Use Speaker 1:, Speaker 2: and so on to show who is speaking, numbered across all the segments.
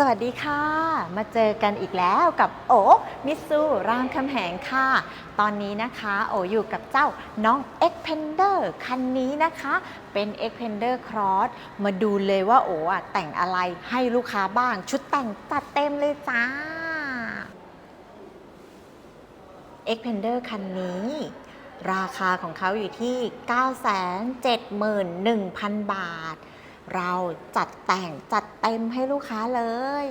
Speaker 1: สวัสดีค่ะ มาเจอกันอีกแล้วกับโอมิสซูรามคำแหงค่ะ ตอนนี้นะคะโออยู่กับเจ้าน้อง e x p e n d e r คันนี้นะคะ เป็น e x p e n d e r Cross มาดูเลยว่าโออะแต่งอะไรให้ลูกค้าบ้าง ชุดแต่งจัดเต็มเลยจ้า e x p e n d e r คันนี้ ราคาของเขาอยู่ที่ 971,000 บาท เราจัดแต่งจัดเต็มให้ลูกค้าเลย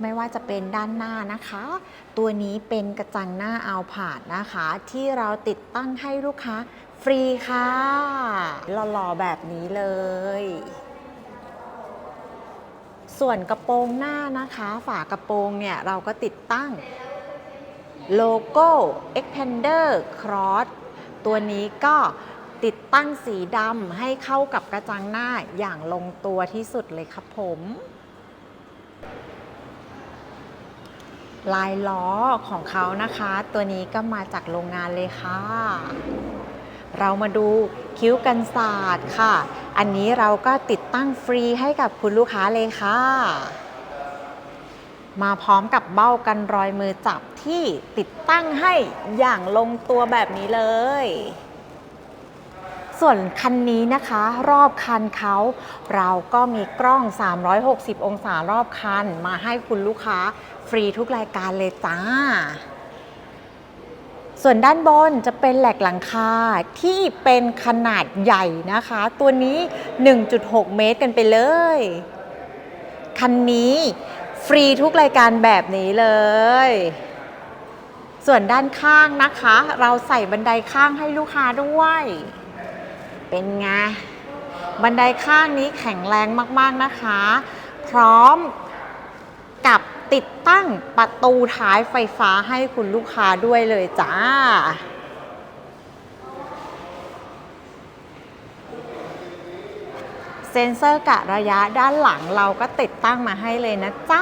Speaker 1: ไม่ว่าจะเป็นด้านหน้านะคะ ตัวนี้เป็นกระจังหน้าเอาผาดนะคะ ที่เราติดตั้งให้ลูกค้าฟรีค่ะ หล่อๆแบบนี้เลย ส่วนกระโปรงหน้านะคะ ฝากระโปรงเนี่ย เราก็ติดตั้งโลโก้ Expander Cross ตัวนี้ก็ ติดตั้งสีดำให้เข้ากับกระจังหน้าอย่างลงตัวที่สุดเลยครับผม ลายล้อของเขานะคะ ตัวนี้ก็มาจากโรงงานเลยค่ะ เรามาดูคิ้วกันศาสตร์ค่ะ อันนี้เราก็ติดตั้งฟรีให้กับคุณลูกค้าเลยค่ะ มาพร้อมกับเบ้ากันรอยมือจับที่ติดตั้งให้อย่างลงตัวแบบนี้เลย ส่วนคันนี้นะคะ รอบคันเขาเราก็มีกล้อง 360 องศารอบคัน มาให้คุณลูกค้าฟรีทุกรายการเลยจ้า ส่วนด้านบนจะเป็นแหลกหลังคาที่เป็นขนาดใหญ่นะคะ ตัวนี้ 1.6 เมตรกันไปเลย คันนี้ฟรีทุกรายการแบบนี้เลย ส่วนด้านข้างนะคะ เราใส่บันไดข้างให้ลูกค้าด้วย เป็นไง บันไดข้างนี้แข็งแรงมากๆนะคะ พร้อมกับติดตั้งประตูท้ายไฟฟ้าให้คุณลูกค้าด้วยเลยจ้าเซ็นเซอร์กะระยะด้านหลังเราก็ติดตั้งมาให้เลยนะจ๊ะ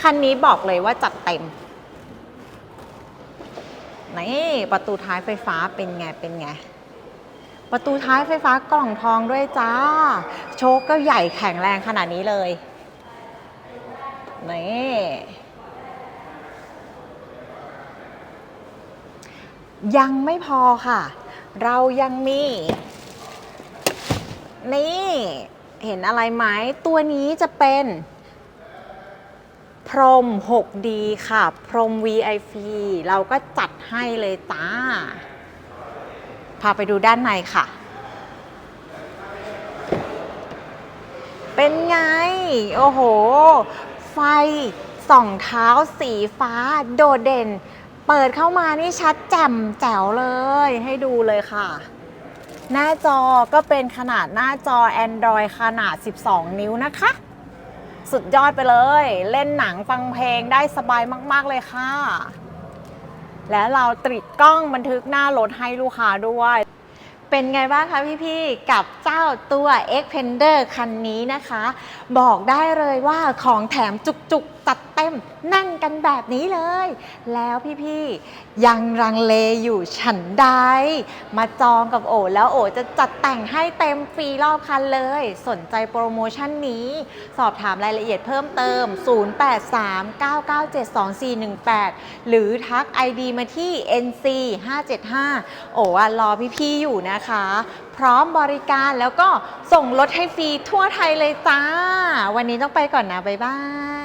Speaker 1: คันนี้บอกเลยว่าจัดเต็ม นี่ ประตูท้ายไฟฟ้าเป็นไง เป็นไง ประตูท้ายไฟฟ้ากล่องทองด้วยจ้า โชคก็ใหญ่แข็งแรงขนาดนี้เลย นี่ยังไม่พอค่ะ เรายังมี นี่ เห็นอะไรไหม ตัวนี้จะเป็น พรม 6D ค่ะ พรม VIP เราก็จัดให้เลยจ้า พาไปดูด้านในค่ะ เป็นไง โอ้โห ไฟส่องเท้าสีฟ้าโดดเด่น เปิดเข้ามานี่ชัดแจ่มแจ๋วเลย ให้ดูเลยค่ะ หน้าจอก็เป็นขนาดหน้าจอ Android ขนาด 12 นิ้วนะคะ สุดยอดไปเลย เล่นหนังฟังเพลงได้สบายมาก ๆ เลยค่ะ และเราติดกล้องบันทึกหน้ารถให้ลูกค้าด้วย เป็นไงบ้างคะพี่ๆ กับเจ้าตัว X p e n d e r คันนี้นะคะ บอกได้เลยว่าของแถมจุกๆจัด มนั่นกันแบบนี้เลย แล้วพี่ๆยังรังเลอยู่ฉันใด มาจองกับโอแล้วโอจะจัดแต่งให้เต็มฟรีรอบคันเลย สนใจโปรโมชั่นนี้ สอบถามรายละเอียดเพิ่มเติม 0839972418 หรือทัก ID มาที่ NC 575โอว่ารอพี่ๆอยู่นะคะ พร้อมบริการแล้วก็ส่งรถให้ฟรีทั่วไทยเลยจ้า วันนี้ต้องไปก่อนนะ บ๊ายบาย